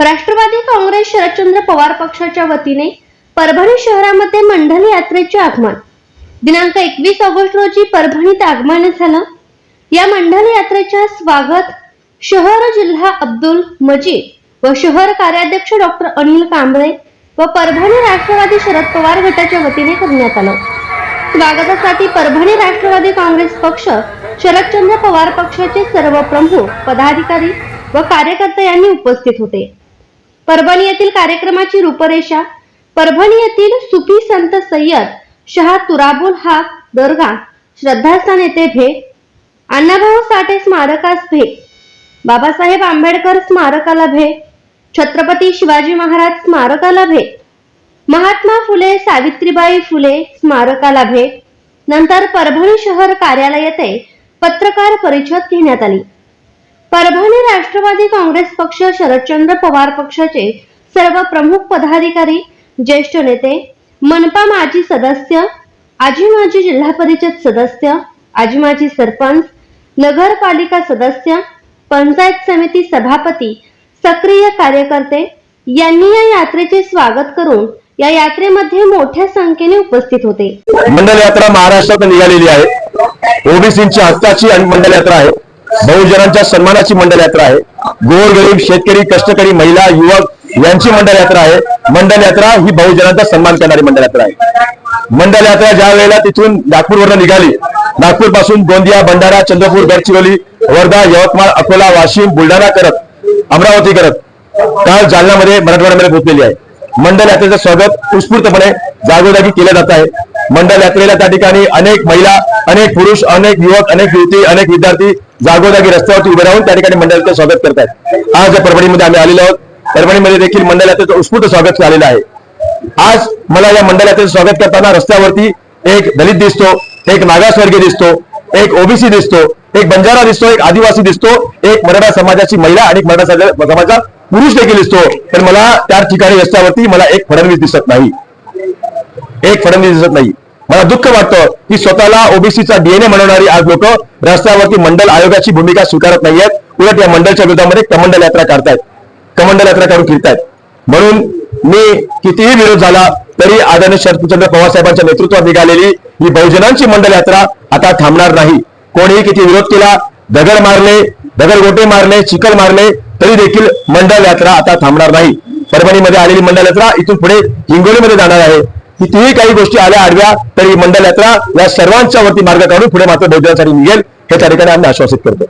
राष्ट्रवादी काँग्रेस शरदचंद्र पवार पक्षाच्या वतीने परभणी शहरामध्ये मंडल यात्रेचे आगमन. दिनांक एकवीस ऑगस्ट रोजी परभणीत आगमन झालं. या मंडल यात्रेच्या स्वागत शहर जिल्हा अब्दुल मजीद व शहर कार्याध्यक्ष डॉक्टर अनिल कांबळे व परभणी राष्ट्रवादी शरद पवार गटाच्या वतीने करण्यात आलं. स्वागतासाठी परभणी राष्ट्रवादी काँग्रेस पक्ष शरदचंद्र पवार पक्षाचे सर्व प्रमुख पदाधिकारी व कार्यकर्ते यांनी उपस्थित होते. परभणी येथील कार्यक्रमाची रूपरेषा. परभणी येथील सुफी संत सय्यद शहा तुराबुल हा दर्गा श्रद्धास्थान येथे भेट. अण्णाभाऊ साठे स्मारकास भेट. बाबासाहेब आंबेडकर स्मारकाला भेट. छत्रपती शिवाजी महाराज स्मारकाला भेट. महात्मा फुले सावित्रीबाई फुले स्मारकाला भेट. नंतर परभणी शहर कार्यालय येथे पत्रकार परिषद घेण्यात आली. परभणी राष्ट्रवादी काँग्रेस पक्ष शरदचंद्र पवार पक्षाचे सर्व प्रमुख पदाधिकारी ज्येष्ठ नेते मनपा माजी सदस्य आजी माजी जिल्हा परिषद सदस्य आजी माजी सरपंच नगरपालिका सदस्य पंचायत समिती सभापती सक्रिय कार्यकर्ते यांनी या यात्रेचे स्वागत करून या यात्रेमध्ये मोठ्या संख्येने उपस्थित होते. मंडल यात्रा महाराष्ट्रात निघालेली आहे. ओबीसीची हक्काची आणि मंडल यात्रा आहे. बहुजनांच्या सन्मानाची मंडल यात्रा आहे गोरगरीब शेतकरी कष्टकरी महिला युवक यांची मंडल यात्रा आहे. मंडल यात्रा ही बहुजनांचा सन्मान करणारी मंडल यात्रा आहे. मंडल यात्रा ज्या वेळेला तिथून नागपूरवरून निघाली नागपूरपासून गोंदिया भंडारा चंद्रपूर गडचिरोली वर्धा यवतमाळ अकोला वाशिम बुलढाणा करत अमरावती करत काल जालनामध्ये मराठवाड्यामध्ये पोहोचलेली आहे. मंडल यात्रेचं स्वागत उत्स्फूर्तपणे जागोजागी केलं जात आहे. मंडल यात्रेला त्या ठिकाणी अनेक महिला अनेक पुरुष अनेक युवक अनेक युवती अनेक विद्यार्थी जागोजागी रस्त्यावरती उभे राहून त्या ठिकाणी मंडळाचं स्वागत करतात आज या परभणीमध्ये आम्ही आलेलो आहोत. परभणीमध्ये देखील मंडल यात्रेचं उत्स्फूर्त स्वागत झालेलं आहे. आज मला या मंडळ यात्रेचं स्वागत करताना रस्त्यावरती एक दलित दिसतो एक मागासवर्गीय दिसतो एक ओबीसी दिसतो एक बंजारा दिसतो एक आदिवासी दिसतो एक मराठा समाजाची महिला आणि मराठा समाजा- समाजाचा पुरुष देखील दिसतो. तर मला त्या ठिकाणी रस्त्यावरती मला एक फडणवीस दिसत नाही. एक फडणवीस दिसत नाही. मला दुःख वाटतं की स्वतःला ओबीसीचा डीएनए म्हणवणारी आज लोक रस्त्यावरती मंडल आयोगाची भूमिका स्वीकारत नाहीयेत. उलट या मंडळच्या विरोधामध्ये कमंडल यात्रा काढतायत. कमंडल यात्रा काढून फिरतायत. म्हणून मी कितीही विरोध झाला तरी आदरणीय शरदचंद्र पवार साहेबांच्या नेतृत्वात निघालेली ही बहुजनांची मंडल यात्रा आता थांबणार नाही. कोणीही किती विरोध केला दगड मारले दगडगोटे मारले चिखल मारले तरी देखील मंडल यात्रा आता थांबणार नाही. परभणीमध्ये आलेली मंडल यात्रा इथून पुढे हिंगोलीमध्ये जाणार आहे. कितीही काही गोष्टी आल्या आडव्या तरी मंडल यात्रा या सर्वांच्या वरती मार्ग काढून पुढे मात्र बहुजनासाठी निघेल हे त्या ठिकाणी आम्ही आश्वासित करतो.